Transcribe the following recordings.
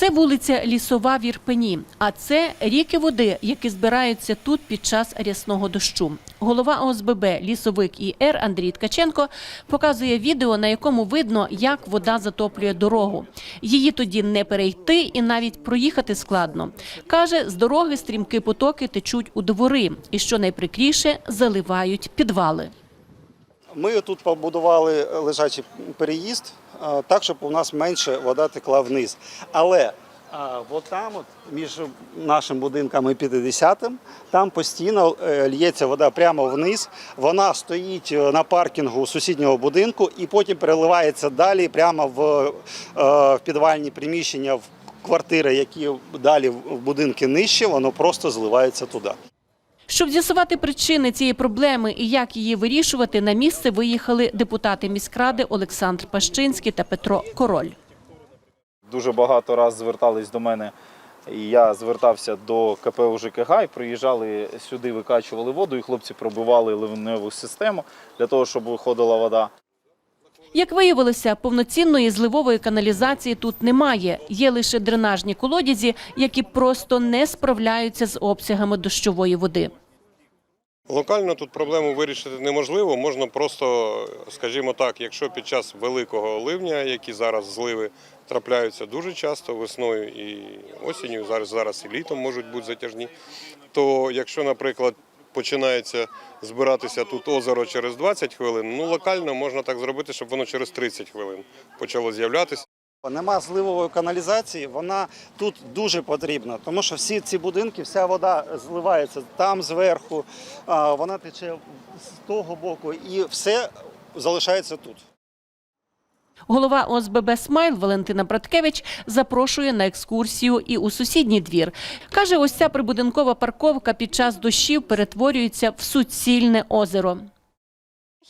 Це вулиця Лісова в Ірпені, а це ріки води, які збираються тут під час рясного дощу. Голова ОСББ Лісовик ІР Андрій Ткаченко показує відео, на якому видно, як вода затоплює дорогу. Її тоді не перейти і навіть проїхати складно. Каже, з дороги стрімкі потоки течуть у двори, і що найприкріше заливають підвали. Ми тут побудували лежачий переїзд так, щоб у нас менше вода текла вниз. Але от там, от, між нашим будинком і 50-м, там постійно е, лється вода прямо вниз. Вона стоїть е, на паркінгу сусіднього будинку і потім переливається далі прямо в, е, в підвальні приміщення в квартири, які далі в будинки нижче, воно просто зливається туди. Щоб з'ясувати причини цієї проблеми і як її вирішувати, на місце виїхали депутати міськради Олександр Пащинський та Петро Король. Дуже багато раз звертались до мене. І я звертався до КП УЖКГ і приїжджали сюди, викачували воду, і хлопці пробивали ливневу систему для того, щоб виходила вода. Як виявилося, повноцінної зливової каналізації тут немає. Є лише дренажні колодязі, які просто не справляються з обсягами дощової води. Локально тут проблему вирішити неможливо. Можна просто, скажімо так, якщо під час великого ливня, які зараз зливи трапляються дуже часто весною і осінню, зараз зараз і літом можуть бути затяжні. То якщо, наприклад, починається збиратися тут озеро через 20 хвилин, ну локально можна так зробити, щоб воно через 30 хвилин почало з'являтися. Нема зливової каналізації, вона тут дуже потрібна, тому що всі ці будинки, вся вода зливається там зверху, вона тече з того боку і все залишається тут. Голова ОСББ «Смайл» Валентина Браткевич запрошує на екскурсію і у сусідній двір. Каже, ось ця прибудинкова парковка під час дощів перетворюється в суцільне озеро.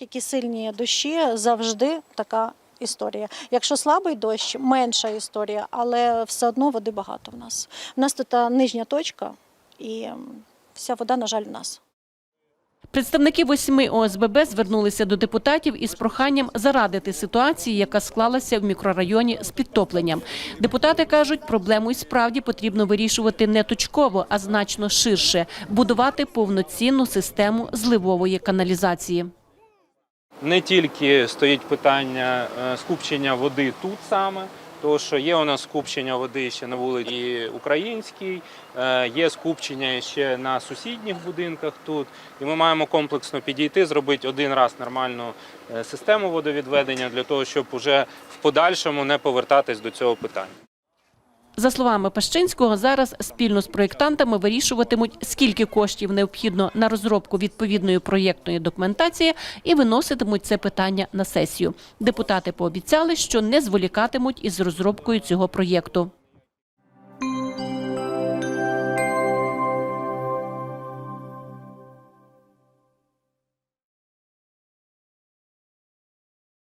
Які сильні дощі завжди така історія. Якщо слабий дощ, менша історія, але все одно води багато в нас. У нас тут нижня точка, і вся вода, на жаль, в нас. Представники восьми ОСББ звернулися до депутатів із проханням зарадити ситуації, яка склалася в мікрорайоні з підтопленням. Депутати кажуть, проблему і справді потрібно вирішувати не точково, а значно ширше будувати повноцінну систему зливової каналізації. Не тільки стоїть питання е, скупчення води тут саме, тому що є у нас скупчення води ще на вулиці Українській, е, є скупчення ще на сусідніх будинках тут. І ми маємо комплексно підійти, зробити один раз нормальну е, систему водовідведення для того, щоб уже в подальшому не повертатись до цього питання. За словами Пащинського, зараз спільно з проєктантами вирішуватимуть, скільки коштів необхідно на розробку відповідної проєктної документації і виноситимуть це питання на сесію. Депутати пообіцяли, що не зволікатимуть із розробкою цього проєкту.